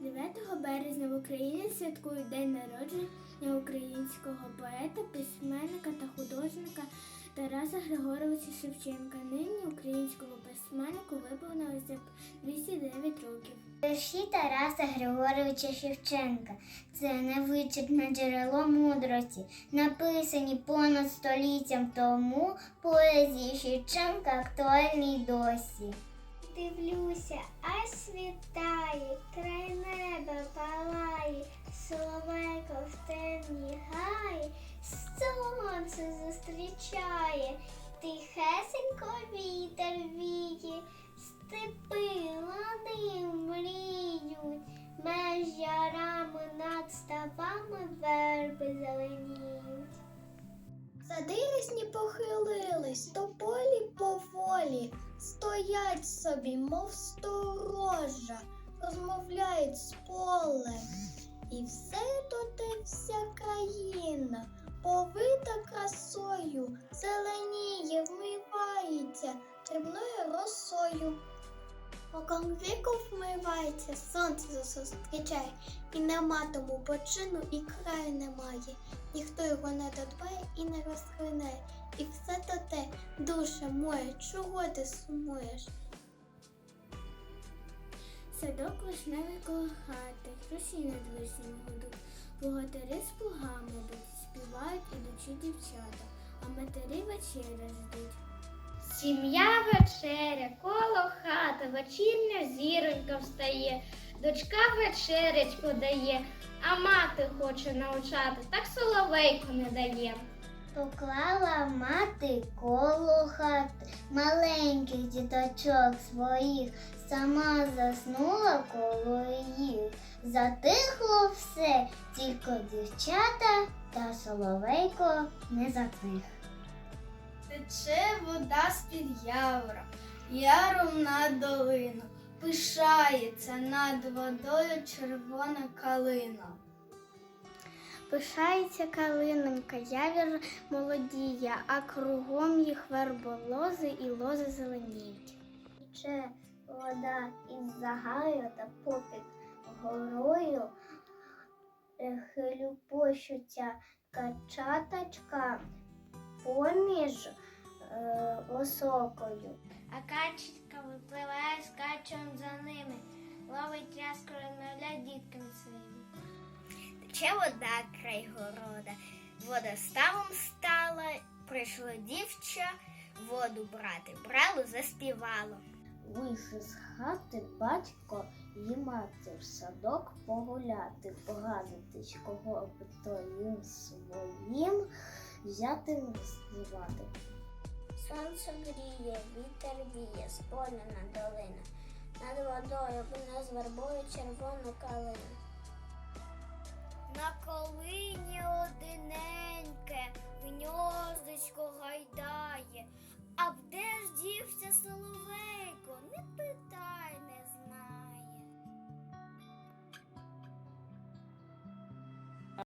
9 березня в Україні святкують день народження українського поета, письменника та художника Тараса Григоровича Шевченка. Нині українському письменнику виповнилося 209 років. Вірші Тараса Григоровича Шевченка це невичерпне джерело мудрості, написані понад століттям тому поезії Шевченка актуальні досі. Дивлюся, аж світає, край неба палає, соловейко в темній гаї, сонце зустрічає, тихесенько вітер віє, степи лани мріють, меж ярами над ставами верби зеленіють. Сади лісні похилились, стоять собі, мов сторожа, розмовляють з полем. І все тут і вся країна, повита красою, зеленіє, вмивається дрібною росою. Оком віку вмивається, сонце зустрічає, і нема тому почину, і краю немає. Ніхто його не додбає і не розклинає. І все то те, душа моя, чого ти сумуєш? Садок вишневий коло хати, хрущі над вишнями гудуть, богатирі з плугами йдуть, співають ідучі дівчата, а матері вечеря ждуть. Сім'я вечеря, коло хати, вечірня зіронька встає, дочка вечеречку дає, а мати хоче навчати, так соловейко не дає. Поклала мати коло хати маленьких діточок своїх, сама заснула коло їх. Затихло все, тільки дівчата та соловейко не затих. Тече вода з-під явора, яром над долину, пишається над водою червона калина. Пишається калинонька, явір молодіє, а кругом їх верболози і лози зеленіють. Тече вода із загаю та попід горою, хлюпощуться качаточка поміж е, осокою. А качечка випливає з качем за ними, ловить тряску розмовляє дітками своїми. Тече вода край города, вода ставом стала, прийшло дівча, воду брати, брало, заспівало. Вийшли з хати батько і мати в садок погуляти, погадати, кого то їм своїм взяти співати. Сонце гріє, вітер віє, з долина. Над водою вона з вербою червону калину. На колині гньоздочко